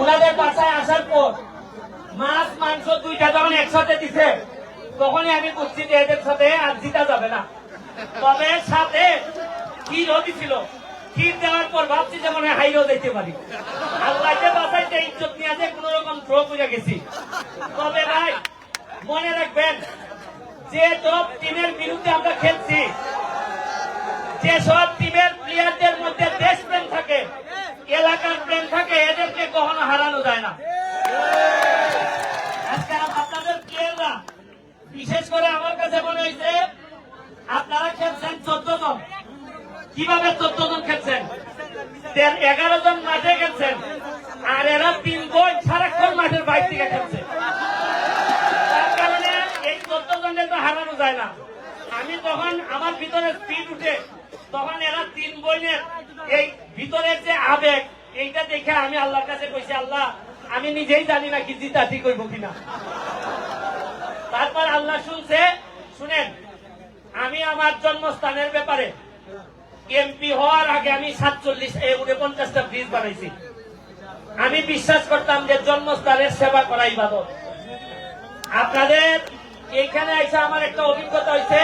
ওনাদের বাসায় আসার পর মাছ, মাংস দুইটা যখন একসাথে দিছে, তখনই আমি বুঝছি যে এদের সাথে আর জিতা যাবে না। তবে সাথে ক্ষীরও দিছিল। ক্ষীর দেওয়ার পর ভাবছি যে মনে হাইরও দিতে পারি। আল্লাহকে বাসাইতে ইজ্জত নিয়ে যে কোন রকম ড্র করে গেছি। তবে ভাই, মনে রাখবেন, যে সব টিমের বিরুদ্ধে আমরা খেলছি যে সব টিমের প্লেয়ারদের মধ্যে দেশপ্রেম থাকে এলাকার প্রেম থাকে এদেরকে কখনো হারানো যায় না। আজকে আপনাদের প্লেয়াররা বিশেষ করে আমার কাছে মনে হয়েছে, আপনারা খেলছেন চোদ্দ জন কীভাবে চোদ্দ জন খেলছেন এগারো জন মাঠে খেলছেন, আর এরা তিন বই সারাক্ষণ মাঠের বাইর থেকে খেলছে। তার কারণে এই চোদ্দ জনের তো হারানো যায় না। আমি তখন আমার ভিতরে স্পিড উঠে, তখন এরা তিন বইনের এই ভিতরের যে আবেগ এইটা দেখে আমি আল্লাহর কাছে কইছি, আল্লাহ, আমি নিজেই জানি না কি জিতা ঠিক কিনা। তারপর আল্লাহ শুনছে, শুনেন, আমি আমার জন্মস্থানের ব্যাপারে এমপি হওয়ার আগে আমি সাতচল্লিশ উনপঞ্চাশটা ব্রিজ বানাইছি। আমি বিশ্বাস করতাম যে জন্মস্থানের সেবা করা ইবাদত। আপনাদের এইখানে এসে আমার একটা অভিজ্ঞতা হয়েছে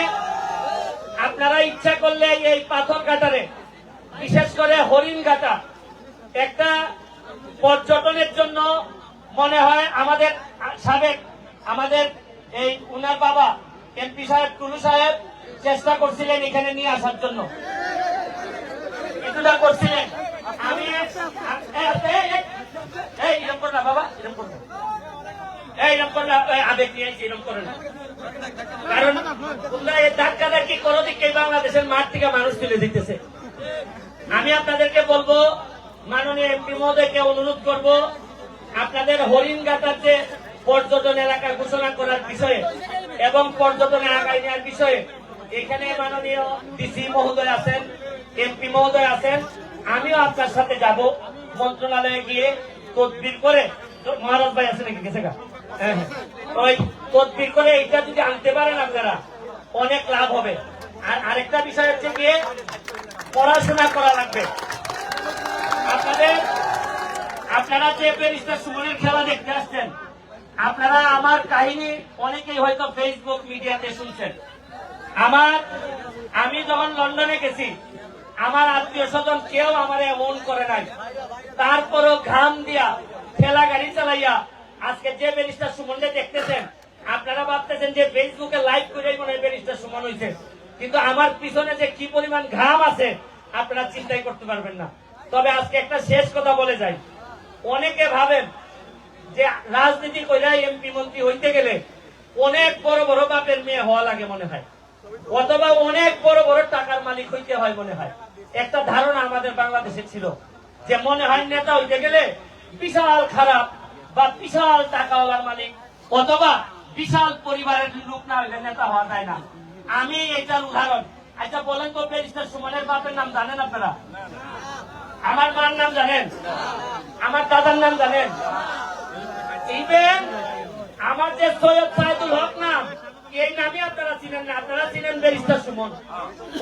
আপনারা ইচ্ছা করলে এই পাথর ঘাটারে বিশেষ করে হরিণ ঘাটা একটা পর্যটনের জন্য মনে হয় আমাদের সাবেক, আমাদের এই উনার বাবা, এমপি সাহেব, টুলু সাহেব চেষ্টা করছিলেন এখানে নিয়ে আসার জন্য। করছিলেন। আমি এরকম করো না বাবা, এরকম করো আবেগ এরকম না। মাঠ থেকে মানুষ দিতেছে। আমি আপনাদেরকে বলব মাননীয় এমপি মহোদয়কে অনুরোধ করব আপনাদের হরিণঘাটার যে পর্যটন এলাকা ঘোষণা করার বিষয়ে এবং পর্যটনে আগাই নেওয়ার বিষয়ে। এখানে মাননীয় ডিসি মহোদয় আছেন এমপি মহোদয় আছেন। আমিও আপনার সাথে যাব। মন্ত্রণালয়ে গিয়ে তদবির করে মহারাজ ভাই আছে নাকি? গেছে? হ্যাঁ, হ্যাঁ। ওই তদবির করে এটা যদি আনতে পারেন আপনারা অনেক লাভ হবে। আর আরেকটা বিষয় হচ্ছে গিয়ে পড়াশোনা করা লাগবে। আপনাদের আপনারা যে ব্যারিস্টার সুমনের খেলা দেখতে আসছেন, আপনারা আমার কাহিনী অনেকেই হয়তো ফেসবুক মিডিয়াতে শুনছেন। আমার, আমি যখন লন্ডনে গেছি, আমার আত্মীয় স্বজন কেউ আমার এমন করে নাই। তারপরও ঘাম দিয়া, ঠেলা গাড়ি চালাইয়া আজকে যে ব্যারিস্টার সুমনকে দেখতেছেন, আপনারা ভাবতেছেন যে ফেসবুকে লাইভ করে মনে হয় ব্যারিস্টার সুমন হয়েছে কিন্তু আমার পিছনে যে কি পরিমাণ ঘাম আছে, আপনারা চিন্তাই করতে পারবেন না। তবে আজকে একটা শেষ কথা বলে যাই। অনেকে ভাবেন যে রাজনীতি কইরা এমপি মন্ত্রী হইতে গেলে অনেক বড় বড় বাপের মেয়ে হওয়া লাগে মনে হয়। অথবা অনেক বড় বড় টাকার মালিক হইতে হয় মনে হয়। একটা ধারণা আমাদের বাংলাদেশে ছিল যে মনে হয় নেতা হইতে গেলে বিশাল খারাপ বা বিশাল টাকাওয়ালার মালিক অথবা বিশাল পরিবারের লোক না হইলে নেতা হওয়া যায় না। আমি এটার উদাহরণ। আচ্ছা বলেন তো ব্যারিস্টার সুমনের বাপের নাম জানেন আপনারা? আমার মার নাম জানেন? আমার দাদার নাম জানেন? ইভেন আমার যে সৈয়দ সাইদুল হক নাম, এই নামই আপনারা চিনেন না। আপনারা চিনেন ব্যারিস্টার সুমন।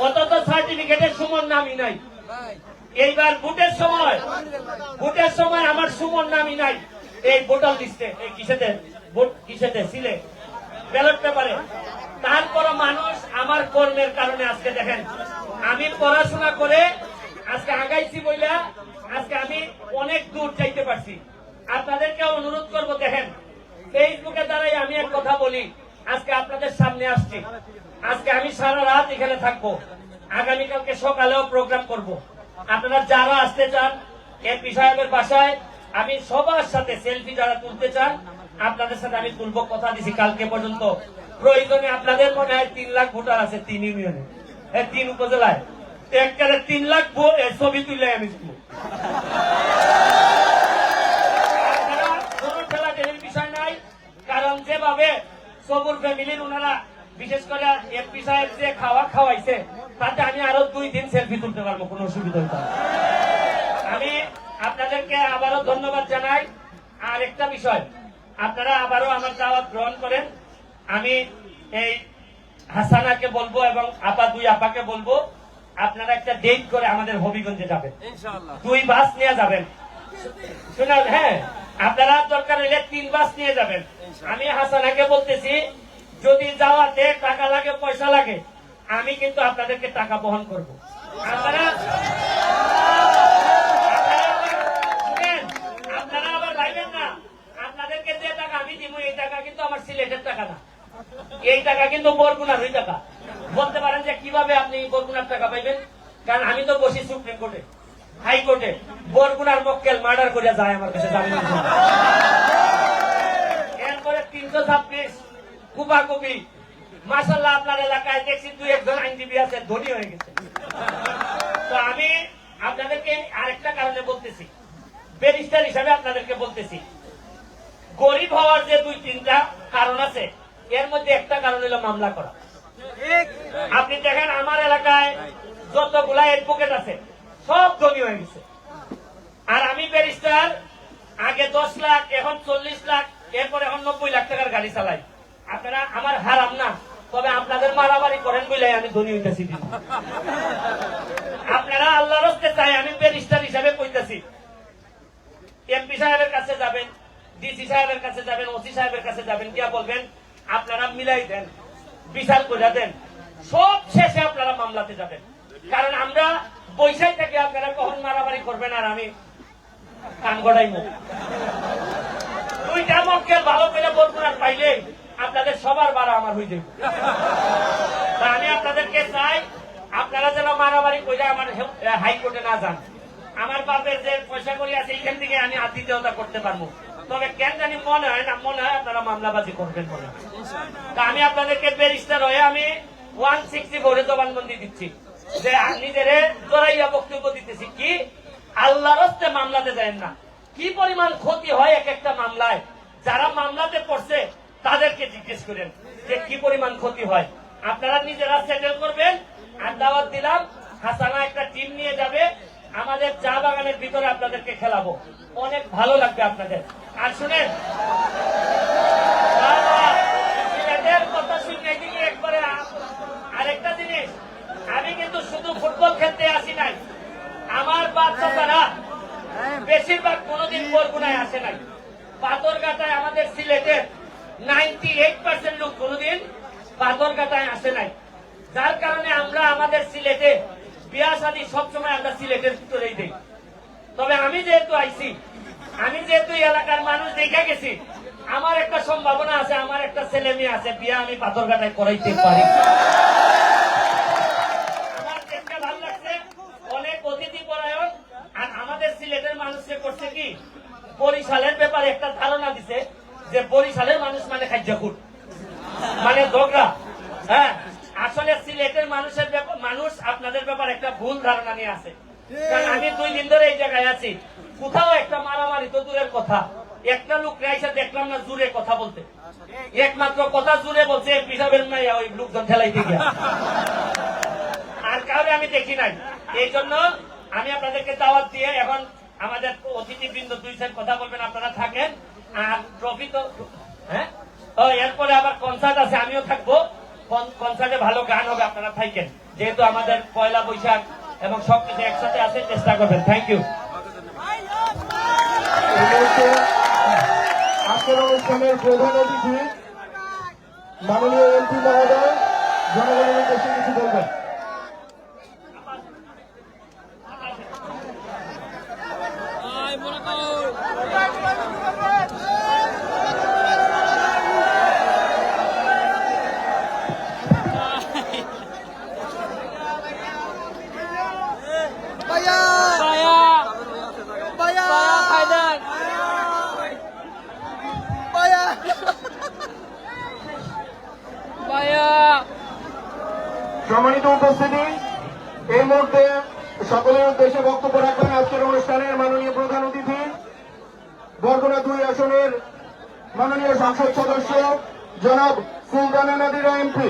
অথচ সার্টিফিকেটে সুমন নামই নাই। এইবার ভোটের সময় ভোটের সময় আমার সুমন নামই নাই। এই ভোটার লিস্টে, এই কিসেতে? ভোট কিসেতে? সিলে, ব্যালট পেপারে। তারপর মানুষ আমার কর্মের কারণে আজকে দেখেন, আমি পড়াশোনা করে আগাইছি বইলা আজকে আমি অনেক দূর যাইতে পারছি। আপনাদেরকে অনুরোধ করব দেখেন ফেসবুকে দ্বারাই আমি এক কথা বলি আজকে আপনাদের সামনে আসছি। আজকে আমি সারা রাত এখানে থাকব। আগামীকালকে সকালেও প্রোগ্রাম করব। আপনারা যারা আসতে চান এমপি সাহেবের বাসায় আমি সবার সাথে সেলফি যারা তুলতে চান আপনাদের সাথে আমি তুলবো কথা দিছি কালকে পর্যন্ত। প্রয়োজনে আপনাদের মনে হয় তিন লাখ ভোটার আছে তিন ইউনিয়নে হ্যাঁ, তিন উপজেলায়। একবারে তিন লাখ ছবি তুলে আমি ঠেলাঠেলির বিষয় নাই, কারণ যেভাবে সবুর ফ্যামিলির ওনারা বিশেষ করে এমপি সাহেব যে খাওয়া খাওয়াইছে, তাতে আমি আরও দুই দিন সেলফি তুলতে পারব, কোনো অসুবিধা হইতে আমি আপনাদেরকে আবারও ধন্যবাদ জানাই। আর একটা বিষয়, আপনারা আবারও আমার দাওয়াত গ্রহণ করেন। আমি এই হাসানাকে বলব এবং আপা দুই আপাকে বলব আপনারা একটা ডেট করে আমাদের হবিগঞ্জে যাবেন। দুই বাস নিয়ে যাবেন। শোনা হ্যাঁ আপনারা দরকার হইলে তিন বাস নিয়ে যাবেন। আমি হাসানাকে বলতেছি যদি যাওয়াতে টাকা লাগে পয়সা লাগে আমি কিন্তু আপনাদেরকে টাকা বহন করব। আপনারা আপনারা আবার- শুনেন, আপনারা আবার ভাইবেন না। আপনাদেরকে যে টাকা আমি দিব এই টাকা কিন্তু আমার সিলেটের টাকা না। এই টাকা কিন্তু বরগুনার ওই টাকা। বলতে পারেন যে কীভাবে আপনি বরগুনার টাকা পাইবেন? কারণ আমি তো বসি সুপ্রিম কোর্টে হাইকোর্টে বরগুনার মক্কেল মার্ডার করে যায় আমার কাছে। এরপরে তিনশো ছাব্বিশ, কুপাকুপি। মাসাল্লাহ আপনার এলাকায় দেখছি দুই একজন আইনজীবী আছে, ধনী হয়ে গেছে। তো আমি আপনাদেরকে আরেকটা কারণে বলতেছি। ব্যারিস্টার হিসাবে আপনাদেরকে বলতেছি। গরিব হওয়ার যে দুই তিনটা কারণ আছে, এর মধ্যে একটা কারণ হলো মামলা করা। আপনি দেখেন আমার এলাকায় যতগুলা অ্যাডভোকেট আছে, সব ধনী হয়ে গেছে। আর আমি ব্যারিস্টার আগে দশ লাখ, এখন চল্লিশ লাখ, এরপর এখন নব্বই লাখ টাকার গাড়ি চালাই। আপনারা, আমার হারাম না, তবে আপনাদের মারামারি করেন বলে আমি ধনী হইতেছি। আপনারা আল্লাহর চাই, আমি ব্যারিস্টার হিসাবে কইতেছি। এমপি সাহেবের কাছে যাবেন ডিসি সাহেবের কাছে যাবেন ওসি সাহেবের কাছে যাবেন, গিয়া বলবেন, আপনারা মিলাই দেন। বিচার করে দেন। সব শেষে আপনারা মামলাতে যাবেন। কারণ আমরা বৈশাখ থেকে আপনারা কখন মারামারি করবেন আর আমি কান গড়াইব দুইটা মক্কেল ভালো করে বলবেন আর পাইলে আপনাদের সবার বাড়া আমার হয়ে যাবে আমি আপনাদেরকে চাই, আপনারা যেন মারামারি করে আমার হাইকোর্টে না যান। আমার বাপের যে পয়সা করি আছে, এইখান থেকে আমি আতিথেয়তা করতে পারব। তবে কেন জানি মনে হয় না, মনে হয় আপনারা মামলাবাজি করবেন মনে হয়। আমি আপনাদেরকে ব্যারিস্টার হয়ে আমি ওয়ান সিক্সটি ভোরে জবানবন্দি দিচ্ছি। যে নিজেরে জড়াইয়া বক্তব্য দিতেছি কি? আল্লাহর হস্তে মামলাতে যায় না। কি পরিমাণ ক্ষতি হয় এক একটা মামলায়? যারা মামলাতে পড়ছে, তাদেরকে জিজ্ঞেস করেন যে কি পরিমাণ ক্ষতি হয়। আপনারা নিজেরা সেটেল করবেন। আর দাওয়াত দিলাম, হাসানা একটা টিম নিয়ে যাবে। আমাদের চা বাগানের ভিতরে আপনাদেরকে খেলাবো। অনেক ভালো লাগবে আপনাদের। আর শুনেন বাবা, সিলেটের কথা শুনে দিলে একবারে আ- আরেকটা জিনিস আমি কিন্তু শুধু ফুটবল খেলতে আসি নাই। আমার বাচ্চা তারা বেশিরভাগ কোনোদিন বরগুনায় আসে নাই। পাথরঘাটায় আমাদের সিলেটের নাইনটি এইট পার্সেন্ট লোক কোনোদিন পাথরঘাটায় আসে নাই। যার কারণে আমরা আমাদের সিলেটে বিয়া শাদী সবসময় আমরা সিলেটের ভিতরেই দিই। তবে আমি যেহেতু আইছি আমি যেহেতু এলাকার মানুষ দেখে গেছি আমার একটা সম্ভাবনা আছে আমার একটা ছেলে মেয়ে আছে বিয়া আমি পাথরঘাটায় করাইতে পারি আমার দেখতে ভালো লাগছে অনেক অতিথি পরায়ণ আর আমাদের সিলেটের মানুষকে করছে কি বরিশালের ব্যাপারে একটা ধারণা দিছে যে বরিশালের মানুষ মানে খাদ্যকুট মানে ঝগড়া হ্যাঁ আসলে সিলেটের মানুষের ব্যাপার মানুষ আপনাদের ব্যাপারে একটা ভুল ধারণা নিয়ে আছে। কারণ আমি দুই দিন ধরে এই জায়গায় আছি। কোথাও একটা মারামারি তো দূরের কথা। একটা লোক এসে দেখলাম না জুড়ে কথা বলতে। একমাত্র কথা জুড়ে বলছে পিসাবের মাইয়া ওই লোকজন ঠেলাইতে গিয়া। আর কাউকে আমি দেখি নাই। এই জন্য আমি আপনাদেরকে দাওয়াত দিয়ে এখন আমাদের অতিথিবৃন্দ দুই সাইড কথা বলবেন আপনারা থাকেন। আর ট্রফি তো হ্যাঁ? এরপরে আবার কনসার্ট আছে আমিও থাকব। কনসার্টে ভালো গান হবে আপনারা থাকেন যেহেতু আমাদের পয়লা বৈশাখ এবং সবকিছু একসাথে আছে, চেষ্টা করবেন। থ্যাংক ইউ আজকের অনুষ্ঠানের প্রধান অতিথি মাননীয় এমপি মহোদয়, জনগণের কিছু বলবেন। সম্মানিত উপস্থিতি, এই মুহূর্তে সকলের উদ্দেশ্যে বক্তব্য রাখবেন আজকের অনুষ্ঠানের মাননীয় প্রধান অতিথি, বরগুনা দুই আসনের মাননীয় সংসদ সদস্য, জনাব সুলতানা নাদিরা এমপি।